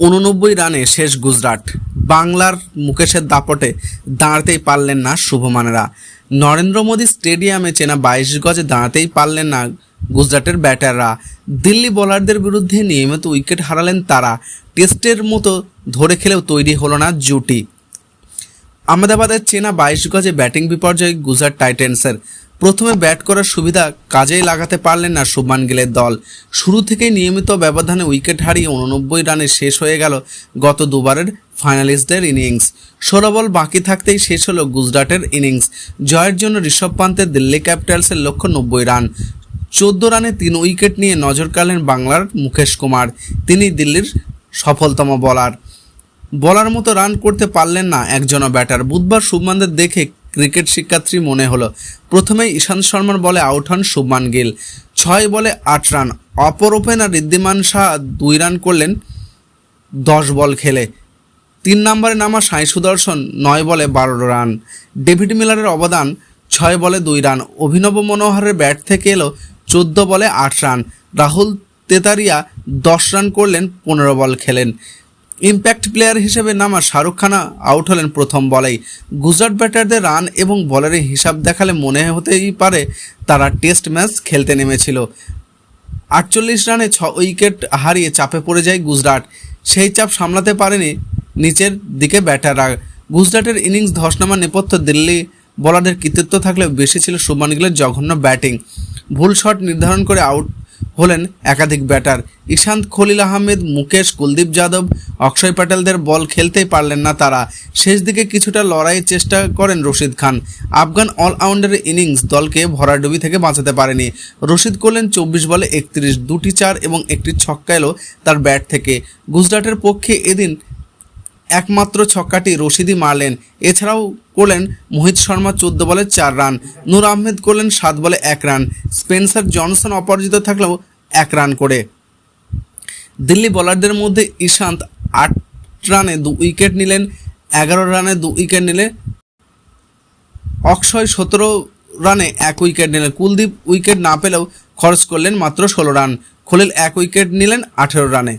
উননব্বই রানে শেষ গুজরাট। বাংলার মুকেশের দাপটে দাঁড়াতেই পারলেন না শুভমানেরা। নরেন্দ্র মোদী স্টেডিয়ামে চেনা বাইশ গজে দাঁড়াতেই পারলেন না গুজরাটের ব্যাটাররা। দিল্লি বোলারদের বিরুদ্ধে নিয়মিত উইকেট হারালেন তারা। টেস্টের মতো ধরে খেলেও তৈরি হলো না জুটি। আহমেদাবাদের চেনা বাইশ গজে ব্যাটিং বিপর্যয় গুজরাট টাইটেন্সের প্রথমে ব্যাট করার সুবিধা কাজেই লাগাতে পারলেন না শুভমান গিলের দল। শুরু থেকেই নিয়মিত ব্যবধানে উইকেট হারিয়ে উননব্বই রানে শেষ হয়ে গেল গত দুবারের ফাইনালিস্টদের ইনিংস। ষোলো বল বাকি থাকতেই শেষ হলো গুজরাটের ইনিংস। জয়ের জন্য ঋষভ পান্তের দিল্লি ক্যাপিটালসের লক্ষ্য নব্বই রান। চোদ্দ রানে তিন উইকেট নিয়ে নজর কাড়লেন বাংলার মুকেশ কুমার। তিনি দিল্লির সফলতম বলার। বলার মতো রান করতে পারলেন না একজনও ব্যাটার। বুধবার শুভমানদের দেখে ক্রিকেট শিক্ষার্থী মনে হলো। প্রথমেই ঈশান্ত শর্মার বলে আউট হন শুভমান গিল। ছয় বলে আট রান। অপর ওপেনার ঋদ্ধিমান শাহ দুই রান করলেন, দশ বল খেলে। তিন নম্বরে নামা সাই সুদর্শন নয় বলে বারো রান। ডেভিড মিলারের অবদান ছয় বলে দুই রান। অভিনব মনোহরের ব্যাট থেকে এলো চোদ্দ বলে আট রান। রাহুল তেতারিয়া দশ রান করলেন, পনেরো বল খেলেন। ইম্প্যাক্ট প্লেয়ার হিসেবে নামা শাহরুখ খানা আউট হলেন প্রথম বলেই। গুজরাট ব্যাটারদের রান এবং বলারের হিসাব দেখালে মনে হতেই পারে তারা টেস্ট ম্যাচ খেলতে নেমেছিল। আটচল্লিশ রানে ছ উইকেট হারিয়ে চাপে পড়ে যায় গুজরাট। সেই চাপ সামলাতে পারেনি নিচের দিকে ব্যাটাররা। গুজরাটের ইনিংস ধসনামার নেপথ্য দিল্লি বলারদের কৃতিত্ব থাকলেও বেশি ছিল শুভমান গিলের জঘন্য ব্যাটিং। ভুল শট নির্ধারণ করে আউট হলেন একাধিক ব্যাটার। ঈশান্ত খলিল আহমেদ, মুকেশ, কুলদীপ যাদব, অক্ষয় প্যাটেলদের বল খেলতেই পারলেন না তারা। শেষ দিকে কিছুটা লড়াইয়ের চেষ্টা করেন রশিদ খান। আফগান অলরাউন্ডারের ইনিংস দলকে ভরাডুবি থেকে বাঁচাতে পারেনি। রশিদ করলেন চব্বিশ বলে একত্রিশ, দুটি চার এবং একটি ছক্কা এলো তার ব্যাট থেকে। গুজরাটের পক্ষে এদিন একমাত্র ছক্কাটি রশিদি মারলেন। এছাড়াও করলেন মোহিত শর্মা চোদ্দ বলে চার রান, নূর আহমেদ করলেন সাত বলে এক রান, স্পেন্সার জনসন অপরাজিত থাকলেও এক রান করে। দিল্লি বোলারদের মধ্যে ঈশান্ত আট রানে দু উইকেট নিলেন, এগারো রানে দু উইকেট নিলে অক্ষয় সতেরো রানে এক উইকেট নিলেন কুলদীপ উইকেট না পেলেও খরচ করলেন মাত্র ষোলো রান, খলিল এক উইকেট নিলেন আঠেরো রানে।